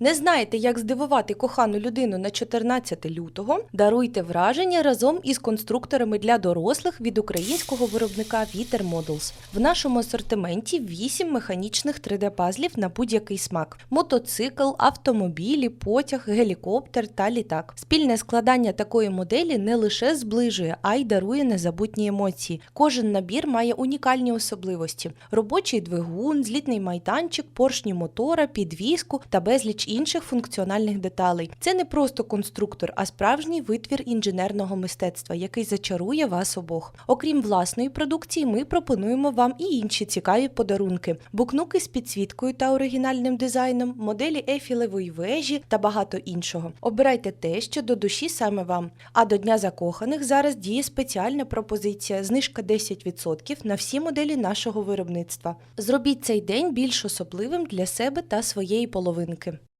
Не знаєте, як здивувати кохану людину на 14 лютого? Даруйте враження разом із конструкторами для дорослих від українського виробника Вітер Models. В нашому асортименті 8 механічних 3D-пазлів на будь-який смак: мотоцикл, автомобілі, потяг, гелікоптер та літак. Спільне складання такої моделі не лише зближує, а й дарує незабутні емоції. Кожен набір має унікальні особливості: робочий двигун, злітний майданчик, поршні мотора, підвіску та безліч інших функціональних деталей. Це не просто конструктор, а справжній витвір інженерного мистецтва, який зачарує вас обох. Окрім власної продукції, ми пропонуємо вам і інші цікаві подарунки: букнуки з підсвіткою та оригінальним дизайном, моделі ефілевої вежі та багато іншого. Обирайте те, що до душі саме вам. А до Дня закоханих зараз діє спеціальна пропозиція: знижка 10% на всі моделі нашого виробництва. Зробіть цей день більш особливим для себе та своєї половинки.